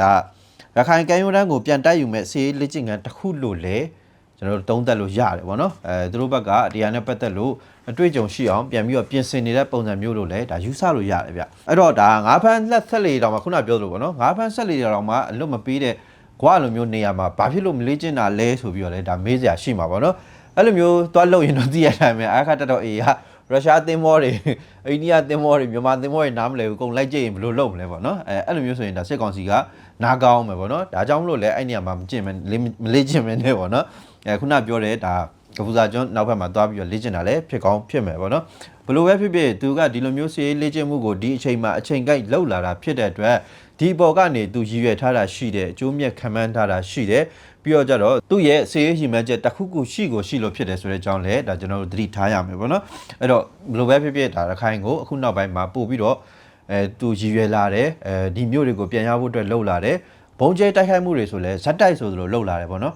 ဒါရခိုင်ကမ်းရိုးတန်းကိုပြန်တိုက်ယူမဲ့စီးရေးလက်ကျင့်ခန်းတစ်ခုလို့လေကျွန်တော်တို့သုံးသပ်လို့ရတယ်ဗောနော်အဲသူတို့ဘက်ကတရားနဲ့ပတ်သက်လို့အတွေ့အကြုံရှိအောင်ပြန်ပြီးတော့ပြင်ဆင်နေတဲ့ပုံစံမျိုးလို့လေဒါယူဆလို့ရတယ်ဗျအဲ့တော့ဒါငါးဖန်းလက်ဆက်လေတောင်မှခုနပြောသလိုဗောနော်ငါးဖန်းဆက်လေတောင်မှအလွတ်မပေးတဲ့ကွာလိုမျိုးနေရာမှာဘာဖြစ်လို့မလေးကျင့်တာလဲဆိုပြီးတော့လေဒါမေးစရာရှိမှာဗောနော်အဲ့လိုမျိုးသွားလို့ရင်တော့သိရတိုင်းပဲအခါတက်တော့အေးဟာ ရုရှားသင်းမောတွေအိန္ဒိယသင်းမောတွေမြန်မာသင်းမောတွေနားမလဲဘူးအကုန်လိုက်ကြည့်ရင်ဘယ်လိုလုပ်မလဲပေါ့နော်အဲအဲ့လိုမျိုးဆိုရင်ဒါစစ်ကောင်စီကနားကောင်းမယ်ပေါ့နော်ဒါကြောင့်မလို့လဲအဲ့နေရာမှာမကျင့်မယ်မလေးကျင့်မယ်နဲ့ပေါ့နော်အဲခုနပြောတဲ့ဒါ ကပူဇာကျွန်းနောက်ဘက်မှာသွားပြီးတော့လေ့ကျင့်တာလည်းဖြစ်ကောင်းဖြစ်မယ်ပေါ့နော်ဘလို့ပဲဖြစ်ဖြစ်သူကဒီလိုမျိုးစီရေးလေ့ကျင့်မှုကိုဒီအချိန်မှာအချိန်ကိုက်လှုပ်လာတာဖြစ်တဲ့အတွက်ဒီပေါ်ကနေသူရည်ရွယ်ထားတာရှိတယ်အကျိုးမြတ်ခံမှန်းထားတာရှိတယ်ပြီးတော့ကြတော့သူ့ရဲ့စီရေးရှိမှန်းချက်တစ်ခုခုရှိကိုရှိလို့ဖြစ်တယ်ဆိုတဲ့အကြောင်းလည်းဒါကျွန်တော်တို့သတိထားရမယ်ပေါ့နော်အဲ့တော့ဘလို့ပဲဖြစ်ဖြစ်ဒါရခိုင်ကိုအခုနောက်ပိုင်းမှာပို့ပြီးတော့အဲသူရည်ရွယ်လာတယ်အဲဒီမျိုးတွေကိုပြန်ရဖို့အတွက်လှုပ်လာတယ်ဘုံကျဲတိုက်ခိုက်မှုတွေဆိုလဲဇက်တိုက်ဆိုသလိုလှုပ်လာတယ်ပေါ့နော်